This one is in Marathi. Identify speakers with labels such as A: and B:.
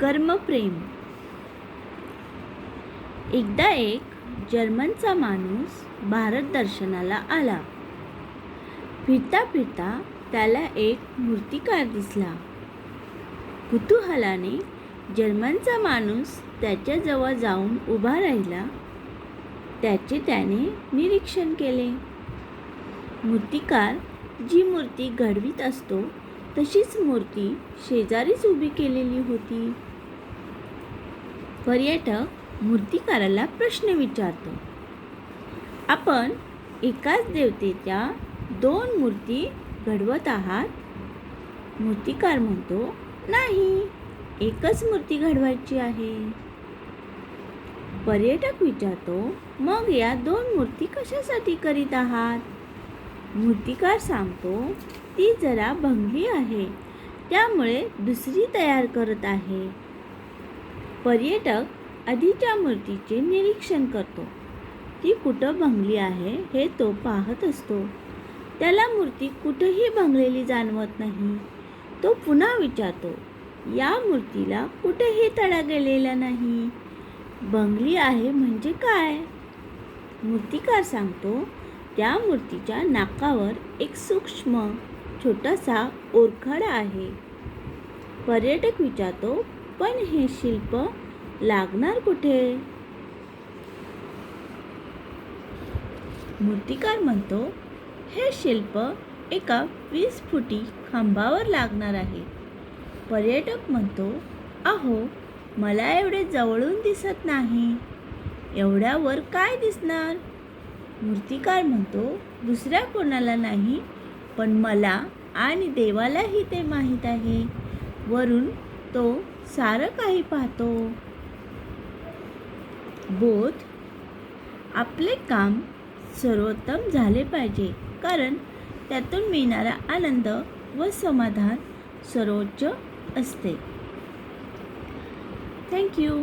A: कर्मप्रेम. एकदा एक जर्मनचा माणूस भारत दर्शनाला आला. फिरता फिरता त्याला एक मूर्तिकार दिसला. कुतूहलाने जर्मनचा माणूस त्याच्याजवळ जाऊन उभा राहिला. त्याचे त्याने निरीक्षण केले. मूर्तिकार जी मूर्ती घडवीत असतो तशीच मूर्ती शेजारीच उभी केलेली होती. पर्यटक मूर्तिकाराला प्रश्न विचारतो. आपण एकाच देवतेच्या दोन मूर्ती घडवत आहात? मूर्तिकार म्हणतो नाही एकच मूर्ती घडवायची आहे. पर्यटक विचारतो मग या दोन मूर्ती कशासाठी करीत आहात? मूर्तिकार सांगतो ती जरा भंगली आहे त्यामुळे दुसरी तयार करत आहे. पर्यटक आधीच्या मूर्तीचे निरीक्षण करतो. ती कुठं भंगली आहे हे तो पाहत असतो. त्याला मूर्ती कुठंही भंगलेली जाणवत नाही. तो पुन्हा विचारतो या मूर्तीला कुठेही तडा गेलेला नाही. बंगली आहे म्हणजे काय? मूर्तिकार सांगतो त्या मूर्तीच्या नाकावर एक सूक्ष्म छोटासा ओरखडा आहे. पर्यटक विचारतो पण हे शिल्प लागणार कुठे? मूर्तिकार म्हणतो हे शिल्प एका वीस फुटी खांबावर लागणार आहे. पर्यटक म्हणतो अहो मला एवढे जवळून दिसत नाही. एवढ्यावर काय दिसणार? मूर्तिकार म्हणतो दुसऱ्या कोणाला नाही पण मला आणि देवालाही ते माहीत आहे. वरून तो सारं काही पाहतो. बोध आपले काम सर्वोत्तम झाले पाहिजे कारण त्यातून मिळणारा आनंद व समाधान सर्वोच्च असते. थँक्यू